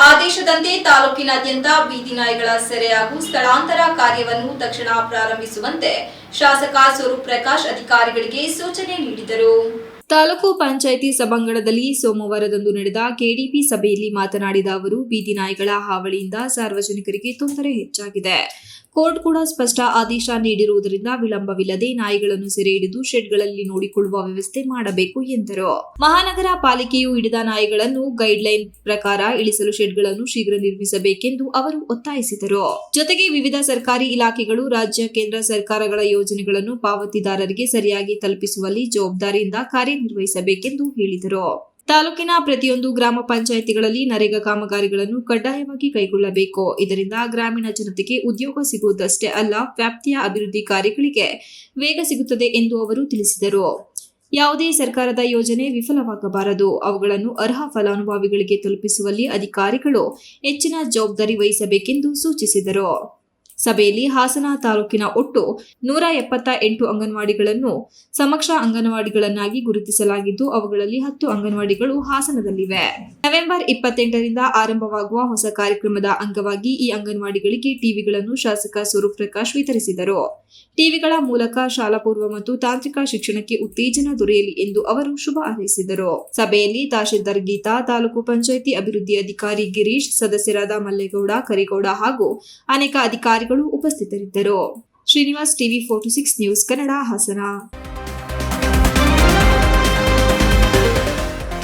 ಆದೇಶದಂತೆ ತಾಲೂಕಿನಾದ್ಯಂತ ಬೀದಿ ನಾಯಿಗಳ ಸೆರೆ ಹಾಗೂ ಸ್ಥಳಾಂತರ ಕಾರ್ಯವನ್ನು ತಕ್ಷಣ ಪ್ರಾರಂಭಿಸುವಂತೆ ಶಾಸಕ ಸ್ವರೂಪ್ ಪ್ರಕಾಶ್ ಅಧಿಕಾರಿಗಳಿಗೆ ಸೂಚನೆ ನೀಡಿದರು. ತಾಲೂಕು ಪಂಚಾಯಿತಿ ಸಭಾಂಗಣದಲ್ಲಿ ಸೋಮವಾರದಂದು ನಡೆದ ಕೆಡಿಪಿ ಸಭೆಯಲ್ಲಿ ಮಾತನಾಡಿದ ಅವರು, ಬೀದಿ ನಾಯಿಗಳ ಹಾವಳಿಯಿಂದ ಸಾರ್ವಜನಿಕರಿಗೆ ತೊಂದರೆ ಹೆಚ್ಚಾಗಿದೆ. ಕೋರ್ಟ್ ಕೂಡ ಸ್ಪಷ್ಟ ಆದೇಶ ನೀಡಿರುವುದರಿಂದ ವಿಳಂಬವಿಲ್ಲದೆ ನಾಯಿಗಳನ್ನು ಸೆರೆ ಹಿಡಿದು ಶೆಡ್ಗಳಲ್ಲಿ ನೋಡಿಕೊಳ್ಳುವ ವ್ಯವಸ್ಥೆ ಮಾಡಬೇಕು ಎಂದರು. ಮಹಾನಗರ ಪಾಲಿಕೆಯು ಹಿಡಿದ ನಾಯಿಗಳನ್ನು ಗೈಡ್ಲೈನ್ ಪ್ರಕಾರ ಇಳಿಸಲು ಶೆಡ್ಗಳನ್ನು ಶೀಘ್ರ ನಿರ್ಮಿಸಬೇಕೆಂದು ಅವರು ಒತ್ತಾಯಿಸಿದರು. ಜೊತೆಗೆ ವಿವಿಧ ಸರ್ಕಾರಿ ಇಲಾಖೆಗಳು, ರಾಜ್ಯ, ಕೇಂದ್ರ ಸರ್ಕಾರಗಳ ಯೋಜನೆಗಳನ್ನು ಪಾವತಿದಾರರಿಗೆ ಸರಿಯಾಗಿ ತಲುಪಿಸುವಲ್ಲಿ ಜವಾಬ್ದಾರಿಯಿಂದ ಕಾರ್ಯನಿರ್ವಹಿಸಬೇಕೆಂದು ಹೇಳಿದರು. ತಾಲೂಕಿನ ಪ್ರತಿಯೊಂದು ಗ್ರಾಮ ಪಂಚಾಯಿತಿಗಳಲ್ಲಿ ನರೇಗಾ ಕಾಮಗಾರಿಗಳನ್ನು ಕಡ್ಡಾಯವಾಗಿ ಕೈಗೊಳ್ಳಬೇಕು. ಇದರಿಂದ ಗ್ರಾಮೀಣ ಜನತೆಗೆ ಉದ್ಯೋಗ ಸಿಗುವುದಷ್ಟೇ ಅಲ್ಲ, ವ್ಯಾಪ್ತಿಯ ಅಭಿವೃದ್ಧಿ ಕಾರ್ಯಗಳಿಗೆ ವೇಗ ಸಿಗುತ್ತದೆ ಎಂದು ಅವರು ತಿಳಿಸಿದರು. ಯಾವುದೇ ಸರ್ಕಾರದ ಯೋಜನೆ ವಿಫಲವಾಗಬಾರದು. ಅವುಗಳನ್ನು ಅರ್ಹ ಫಲಾನುಭವಿಗಳಿಗೆ ತಲುಪಿಸುವಲ್ಲಿ ಅಧಿಕಾರಿಗಳು ಹೆಚ್ಚಿನ ಜವಾಬ್ದಾರಿ ವಹಿಸಬೇಕೆಂದು ಸೂಚಿಸಿದರು. ಸಭೆಯಲ್ಲಿ ಹಾಸನ ತಾಲೂಕಿನ ಒಟ್ಟು ನೂರ ಎಪ್ಪತ್ತ ಎಂಟು ಅಂಗನವಾಡಿಗಳನ್ನು ಸಮಕ್ಷ ಅಂಗನವಾಡಿಗಳನ್ನಾಗಿ ಗುರುತಿಸಲಾಗಿದ್ದು, ಅವುಗಳಲ್ಲಿ ಹತ್ತು ಅಂಗನವಾಡಿಗಳು ಹಾಸನದಲ್ಲಿವೆ. ನವೆಂಬರ್ ಇಪ್ಪತ್ತೆಂಟರಿಂದ ಆರಂಭವಾಗುವ ಹೊಸ ಕಾರ್ಯಕ್ರಮದ ಅಂಗವಾಗಿ ಈ ಅಂಗನವಾಡಿಗಳಿಗೆ ಟಿವಿಗಳನ್ನು ಶಾಸಕ ಸ್ವರೂಪ್ ಪ್ರಕಾಶ್ ವಿತರಿಸಿದರು. ಟಿವಿಗಳ ಮೂಲಕ ಶಾಲಾ ಪೂರ್ವ ಮತ್ತು ತಾಂತ್ರಿಕ ಶಿಕ್ಷಣಕ್ಕೆ ಉತ್ತೇಜನ ದೊರೆಯಲಿ ಎಂದು ಅವರು ಶುಭ ಹಾರೈಸಿದರು. ಸಭೆಯಲ್ಲಿ ತಹಶೀಲ್ದಾರ್ ಗೀತಾ, ತಾಲೂಕು ಪಂಚಾಯಿತಿ ಅಭಿವೃದ್ಧಿ ಅಧಿಕಾರಿ ಗಿರೀಶ್, ಸದಸ್ಯರಾದ ಮಲ್ಲೇಗೌಡ, ಕರಿಗೌಡ ಹಾಗೂ ಅನೇಕ ಅಧಿಕಾರಿಗಳು ಉಪಸ್ಥಿತರಿದ್ದರು Srinivas TV forty six news Kannada, Hassan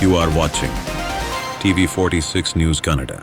you You are watching TV46 news Kannada.